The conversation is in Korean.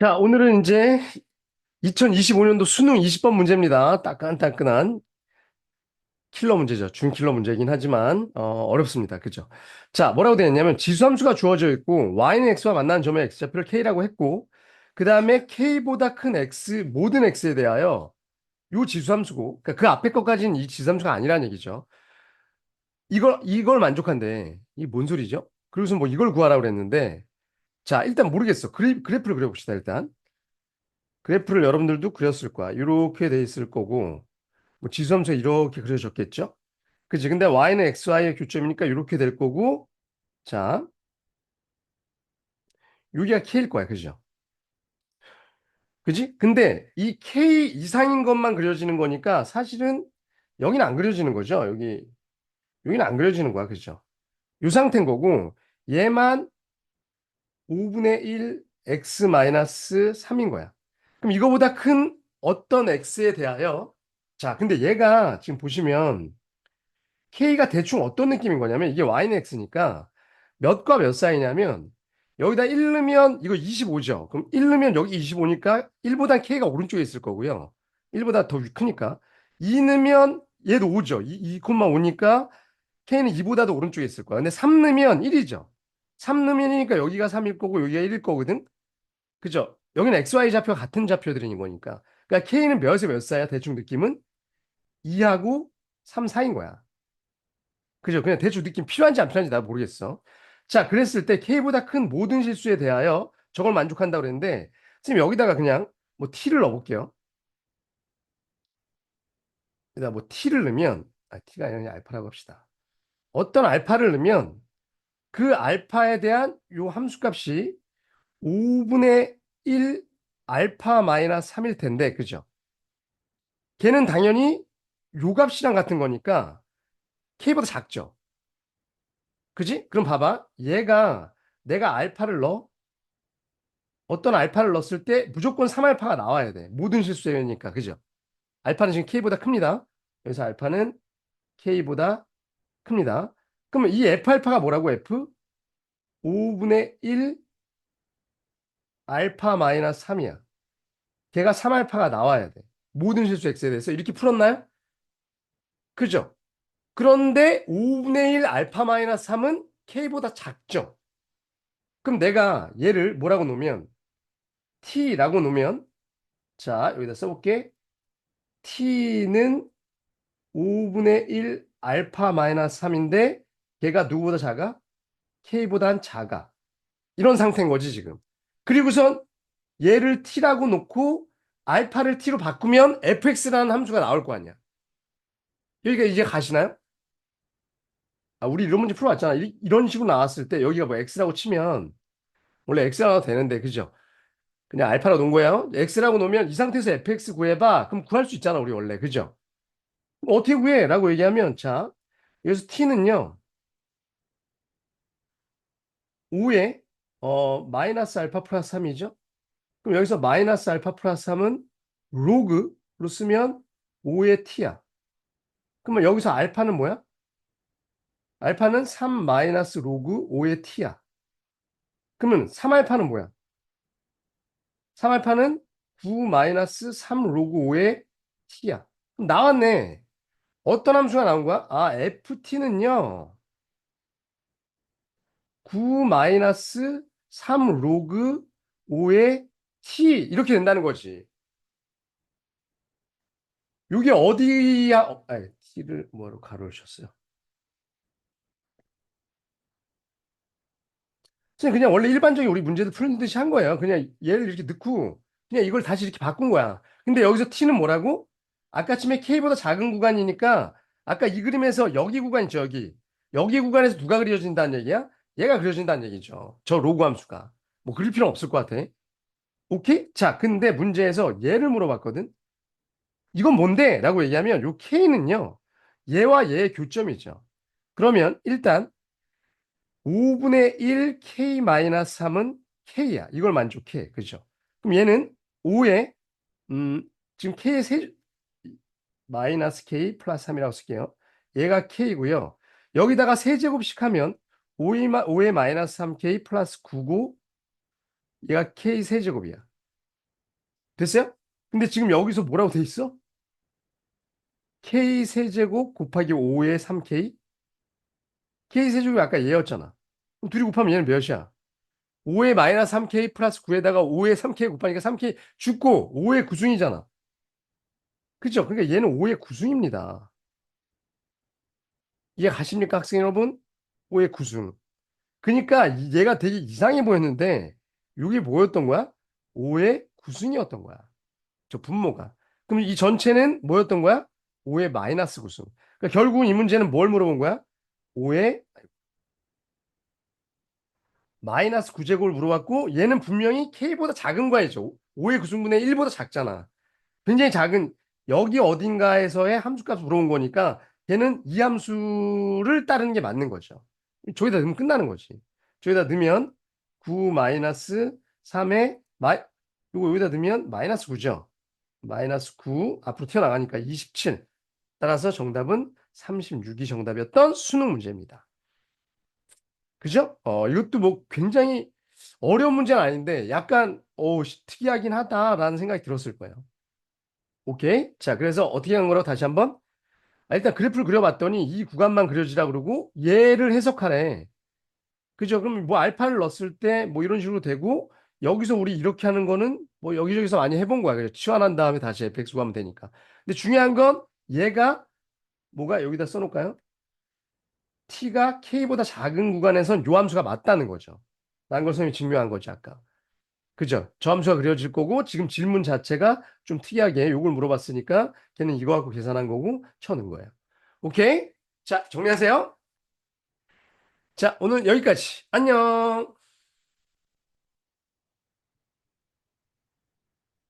자, 오늘은 이제 2025년도 수능 20번 문제입니다. 따끈따끈한 킬러 문제죠. 준킬러 문제이긴 하지만 어, 어렵습니다. 그죠? 자, 뭐라고 되어 있냐면 지수함수가 주어져 있고 y는 x와 만나는 점의 x좌표를 k라고 했고 그 다음에 k보다 큰 x 모든 x에 대하여 요 지수함수고 그러니까 그 앞에 것까지는 이 지수함수가 아니라는 얘기죠. 이걸 이걸 만족한데 이게 뭔 소리죠? 그래서 뭐 이걸 구하라고 그랬는데 자, 일단 모르겠어. 그래, 그래프를 그려봅시다, 일단. 그래프를 여러분들도 그렸을 거야. 이렇게 돼 있을 거고, 뭐 지수함수 이렇게 그려졌겠죠? 그지? 근데 y는 xy의 교점이니까 이렇게 될 거고, 자, 여기가 k일 거야. 그죠? 그지? 근데 이 k 이상인 것만 그려지는 거니까 사실은 여기는 안 그려지는 거죠. 여기, 여기는 안 그려지는 거야. 그죠? 이 상태인 거고, 얘만 5분의 1 x 마이너스 3인 거야. 그럼 이거보다 큰 어떤 x에 대하여 자, 근데 얘가 지금 보시면 k가 대충 어떤 느낌인 거냐면 이게 y는 x니까 몇과 몇 사이냐면 여기다 1 넣으면 이거 25죠. 그럼 1 넣으면 여기 25니까 1보다 k가 오른쪽에 있을 거고요. 1보다 더 크니까 2 넣으면 얘도 5죠. 2, 2,5니까 k는 2보다도 오른쪽에 있을 거야. 근데 3 넣으면 1이죠. 3 넣으면이니까 여기가 3일 거고 여기가 1일 거거든. 그죠? 여기는 XY 좌표 같은 좌표들인 거니까. 그러니까 K는 몇에 몇 사야? 대충 느낌은 2하고 3 사이인 거야. 그죠? 그냥 대충 느낌 필요한지 안 필요한지 나 모르겠어. 자, 그랬을 때 K보다 큰 모든 실수에 대하여 저걸 만족한다고 그랬는데 지금 여기다가 그냥 뭐 T를 넣어볼게요. 여기다 뭐 T를 넣으면 아, T가 아니라 알파라고 합시다. 어떤 알파를 넣으면 그 알파에 대한 요 함수값이 5분의 1 알파 마이너스 3일 텐데, 그죠? 걔는 당연히 요 값이랑 같은 거니까 k보다 작죠? 그지? 그럼 봐봐. 얘가 내가 알파를 넣어. 어떤 알파를 넣었을 때 무조건 3알파가 나와야 돼. 모든 실수니까. 그죠? 알파는 지금 k보다 큽니다. 여기서 알파는 k보다 큽니다. 그러면 이 f알파가 뭐라고 f? 5분의 1 알파 마이너스 3이야. 걔가 3알파가 나와야 돼. 모든 실수 x에 대해서 이렇게 풀었나요? 그죠? 그런데 5분의 1 알파 마이너스 3은 k보다 작죠? 그럼 내가 얘를 뭐라고 놓으면 t라고 놓으면 자 여기다 써볼게 t는 5분의 1 알파 마이너스 3인데 걔가 누구보다 작아? k보단 작아. 이런 상태인 거지 지금. 그리고선 얘를 t라고 놓고 알파를 t로 바꾸면 fx라는 함수가 나올 거 아니야. 여기가 이제 가시나요? 아, 우리 이런 문제 풀어왔잖아. 이, 이런 식으로 나왔을 때 여기가 뭐 x라고 치면 원래 x라고 되는데 그죠? 그냥 알파로 놓은 거예요. x라고 놓으면 이 상태에서 fx 구해봐. 그럼 구할 수 있잖아 우리 원래 그죠? 어떻게 구해? 라고 얘기하면 자 여기서 t는요 5에 어, 마이너스 알파 플러스 3이죠? 그럼 여기서 마이너스 알파 플러스 3은 로그로 쓰면 5의 t야. 그러면 여기서 알파는 뭐야? 알파는 3 마이너스 로그 5의 t야. 그러면 3알파는 뭐야? 3알파는 9 마이너스 3 로그 5의 t야. 그럼 나왔네. 어떤 함수가 나온 거야? 아, ft는요. 9 마이너스 3 로그 5의 t 이렇게 된다는 거지. 이게 어디야? 어, 아니, t를 뭐로 가로를 쳤어요? 그냥 원래 일반적인 우리 문제들 푸는 듯이 한 거예요. 그냥 얘를 이렇게 넣고 그냥 이걸 다시 이렇게 바꾼 거야. 근데 여기서 t는 뭐라고? 아까쯤에 k보다 작은 구간이니까 아까 이 그림에서 여기 구간 있죠, 여기. 여기 구간에서 누가 그려진다는 얘기야? 얘가 그려진다는 얘기죠. 저 로그 함수가. 뭐 그릴 필요는 없을 것 같아. 오케이? 자, 근데 문제에서 얘를 물어봤거든. 이건 뭔데? 라고 얘기하면 요 k는요. 얘와 얘의 교점이죠. 그러면 일단 5분의 1 k 마이너스 3은 k야. 이걸 만족해. 그죠? 그럼 얘는 5에 음, 지금 k의 세 마이너스 k 플러스 3이라고 쓸게요. 얘가 k고요. 여기다가 세제곱씩 하면 5의, 5의 마이너스 3k 플러스 9고 얘가 k 세제곱이야. 됐어요? 근데 지금 여기서 뭐라고 돼 있어? k 세제곱 곱하기 5의 3k k 세제곱이 아까 얘였잖아. 둘이 곱하면 얘는 몇이야? 5의 마이너스 3k 플러스 9에다가 5의 3k 곱하니까 3k 죽고 5의 구승이잖아. 그죠? 그러니까 얘는 5의 구승입니다. 이해 가십니까, 학생 여러분? 5의 구승. 그러니까 이- 얘가 되게 이상해 보였는데 이게 뭐였던 거야? 5의 구승이었던 거야. 저 분모가. 그럼 이 전체는 뭐였던 거야? 5의 마이너스 구승. 그러니까 결국 이 문제는 뭘 물어본 거야? 5의 마이너스 9제곱을 물어봤고 얘는 분명히 k보다 작은 거야죠. 5의 구승분의 1보다 작잖아. 굉장히 작은 여기 어딘가에서의 함수값을 물어본 거니까 걔는 이 함수를 따르는 게 맞는 거죠. 저기다 넣으면 끝나는 거지. 저기다 넣으면 9 마이너스 3의 마이 이거 여기다 넣으면 마이너스 9죠. 마이너스 9 앞으로 튀어나가니까 27. 따라서 정답은 36이 정답이었던 수능 문제입니다. 그죠? 어, 이것도 뭐 굉장히 어려운 문제는 아닌데 약간 어, 특이하긴 하다라는 생각이 들었을 거예요. 오케이. 자, 그래서 어떻게 한 거라고 다시 한번. 아, 일단 그래프를 그려봤더니 이 구간만 그려지라 그러고 얘를 해석하래. 그죠? 그럼 뭐 알파를 넣었을 때 뭐 이런 식으로 되고 여기서 우리 이렇게 하는 거는 뭐 여기저기서 많이 해본 거야. 그죠? 치환한 다음에 다시 fx 구하면 되니까. 근데 중요한 건 얘가 뭐가 여기다 써놓을까요? t가 k보다 작은 구간에선 요 함수가 맞다는 거죠. 라는 걸 선생님이 증명한 거죠, 아까. 그죠? 저 함수가 그려질 거고 지금 질문 자체가 좀 특이하게 요걸 물어봤으니까 걔는 이거 갖고 계산한 거고 쳐는 거예요. 오케이? 자, 정리하세요. 자, 오늘 여기까지. 안녕.